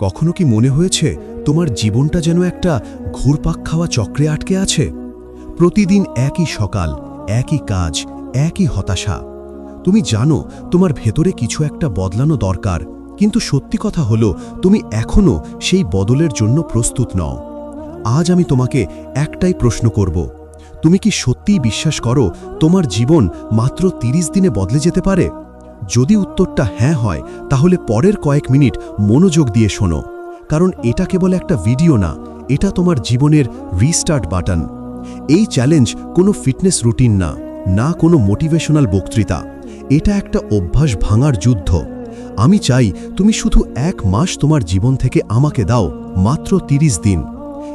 কখনো কি মনে হয়েছে তোমার জীবনটা যেন একটা ঘুরপাক খাওয়া চক্রে আটকে আছে? প্রতিদিন একই সকাল, একই কাজ, একই হতাশা। তুমি জানো তোমার ভেতরে কিছু একটা বদলানো দরকার, কিন্তু সত্যি কথা হলো তুমি এখনও সেই বদলের জন্য প্রস্তুত নও। আজ আমি তোমাকে একটাই প্রশ্ন করব, তুমি কি সত্যিই বিশ্বাস করো তোমার জীবন মাত্র ৩০ দিনে বদলে যেতে পারে? যদি উত্তরটা হ্যাঁ হয়, তাহলে পরের কয়েক মিনিট মনোযোগ দিয়ে শোনো। কারণ এটা কেবল একটা ভিডিও না, এটা তোমার জীবনের রিস্টার্ট বাটন এই চ্যালেঞ্জ কোনো ফিটনেস রুটিন না না কোনো মোটিভেশনাল বক্তৃতা। এটা একটা অভ্যাস ভাঙার যুদ্ধ। আমি চাই তুমি শুধু এক মাস তোমার জীবন থেকে আমাকে দাও, মাত্র ৩০ দিন।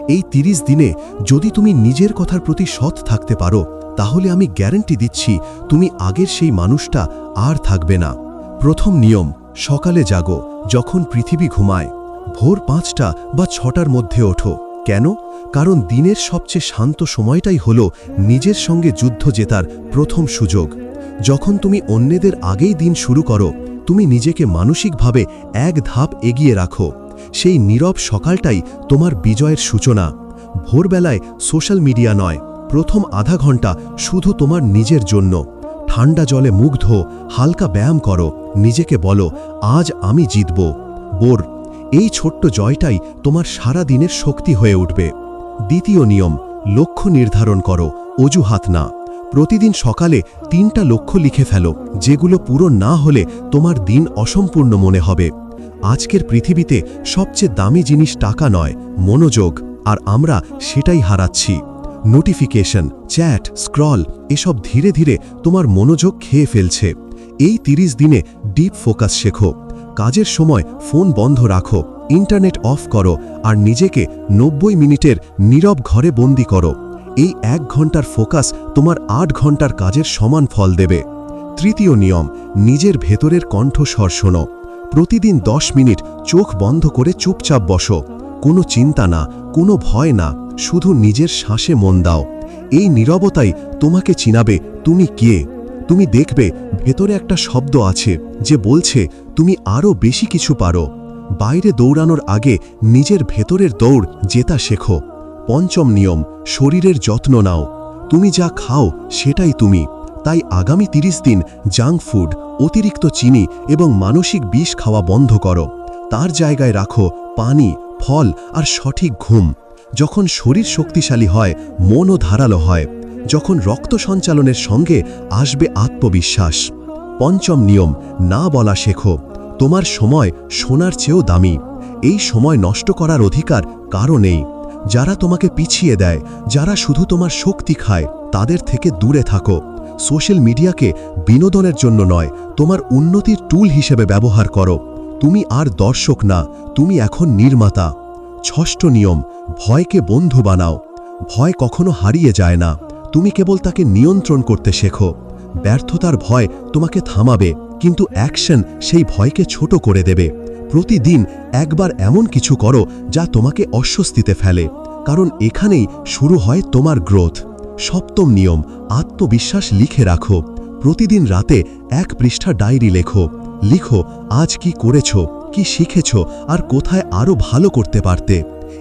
এই ৩০ দিনে যদি তুমি নিজের কথার প্রতি সৎ থাকতে পারো তাহলে আমি গ্যারেন্টি দিচ্ছি, তুমি আগের সেই মানুষটা আর থাকবে না। প্রথম নিয়ম, সকালে জাগো, যখন পৃথিবী ঘুমায়। ভোর পাঁচটা বা ছটার মধ্যে ওঠো। কেন? কারণ দিনের সবচেয়ে শান্ত সময়টাই হল নিজের সঙ্গে যুদ্ধ জেতার প্রথম সুযোগ। যখন তুমি অন্যদের আগেই দিন শুরু করো, তুমি নিজেকে মানসিকভাবে এক ধাপ এগিয়ে রাখো। সেই নীরব সকালটাই তোমার বিজয়ের সূচনা। ভোরবেলায় সোশ্যাল মিডিয়া নয় প্রথম আধা ঘণ্টা শুধু তোমার নিজের জন্য। ঠান্ডা জলে মুখ ধো হালকা ব্যায়াম করো, নিজেকে বলো, আজ আমি জিতব। বোর, এই ছোট্ট জয়টাই তোমার সারা দিনের শক্তি হয়ে উঠবে। দ্বিতীয় নিয়ম, লক্ষ্য নির্ধারণ করো, অজুহাত না। প্রতিদিন সকালে তিনটা লক্ষ্য লিখে ফেলো, যেগুলো পুরো না হলে তোমার দিন অসম্পূর্ণ মনে হবে। আজকের পৃথিবীতে সবচেয়ে দামি জিনিস টাকা নয়, মনোযোগ, আর আমরা সেটাই হারাচ্ছি। নোটিফিকেশন চ্যাট স্ক্রল এসব ধীরে ধীরে তোমার মনোযোগ খেয়ে ফেলছে। এই ৩০ দিনে ডিপ ফোকাস শেখো। কাজের সময় ফোন বন্ধ রাখো ইন্টারনেট অফ করো আর নিজেকে নব্বই মিনিটের নীরব ঘরে বন্দি করো। এই এক ঘণ্টার ফোকাস তোমার আট ঘণ্টার কাজের সমান ফল দেবে। তৃতীয় নিয়ম, নিজের ভেতরের কণ্ঠস্বর শোনো। প্রতিদিন দশ মিনিট চোখ বন্ধ করে চুপচাপ বসো। কোনো চিন্তা না, কোনো ভয় না। শুধু নিজের শ্বাসে মন দাও। এই নীরবতাই তোমাকে চিনাবে, তুমি কে? তুমি দেখবে, ভেতরে একটা শব্দ আছে যে বলছে, তুমি আরও বেশি কিছু পারো। বাইরে দৌড়ানোর আগে নিজের ভেতরের দৌড়, জেতা শেখো। পঞ্চম নিয়ম, শরীরের যত্ন নাও। তুমি যা খাও, সেটাই তুমি। তাই আগামী ৩০ দিন জাঙ্ক ফুড, অতিরিক্ত চিনি এবং মানসিক বিষ খাওয়া বন্ধ করো। তার জায়গায় রাখো পানি, ফল আর সঠিক ঘুম। যখন শরীর শক্তিশালী হয়, মনও ধারালো হয়, যখন রক্ত সঞ্চালনের সঙ্গে আসবে আত্মবিশ্বাস। পঞ্চম নিয়ম, না বলা শেখো, তোমার সময় সোনার চেয়েও দামি। এই সময় নষ্ট করার অধিকার কারও নেই। যারা তোমাকে পিছিয়ে দেয়, যারা শুধু তোমার শক্তি খায়, তাদের থেকে দূরে থাকো। সোশ্যাল মিডিয়াকে বিনোদনের জন্য নয়, তোমার উন্নতির টুল হিসেবে ব্যবহার করো। তুমি আর দর্শক না, তুমি এখন নির্মাতা। ষষ্ঠ নিয়ম, ভয়কে বন্ধু বানাও। ভয় কখনো হারিয়ে যায় না। তুমি কেবল তাকে নিয়ন্ত্রণ করতে শেখো। ব্যর্থতার ভয় তোমাকে থামাবে, কিন্তু অ্যাকশন সেই ভয়কে ছোট করে দেবে। প্রতিদিন একবার এমন কিছু করো যা তোমাকে অস্বস্তিতে ফেলে। কারণ এখানেই শুরু হয় তোমার গ্রোথ। সপ্তম নিয়ম, আত্মবিশ্বাস লিখে রাখো। প্রতিদিন রাতে এক পৃষ্ঠা ডায়েরি লেখো। লিখো, আজ কি করেছ? কি শিখেছ আর কোথায় আরও ভালো করতে পারতে?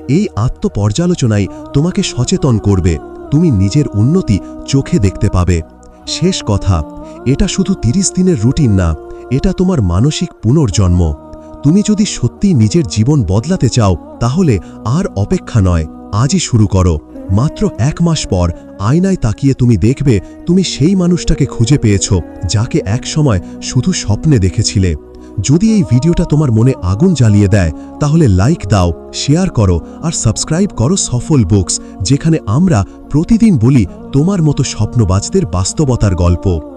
এই আত্মপর্যালোচনাই তোমাকে সচেতন করবে, তুমি নিজের উন্নতি চোখে দেখতে পাবে। শেষ কথা, এটা শুধু ৩০ দিনের রুটিন না, এটা তোমার মানসিক পুনর্জন্ম। তুমি যদি সত্যি নিজের জীবন বদলাতে চাও, তাহলে আর অপেক্ষা নয়, আজই শুরু করো। মাত্র এক মাস পর আয়নায় তাকিয়ে তুমি দেখবে, তুমি সেই মানুষটাকে খুঁজে পেয়েছ, যাকে একসময় শুধু স্বপ্নে দেখেছিলে। যদি এই ভিডিওটা তোমার মনে আগুন জ্বালিয়ে দেয়, তাহলে লাইক দাও শেয়ার করো আর সাবস্ক্রাইব করো সফল বুকস যেখানে আমরা প্রতিদিন বলি তোমার মতো স্বপ্নবাজদের বাস্তবতার গল্প।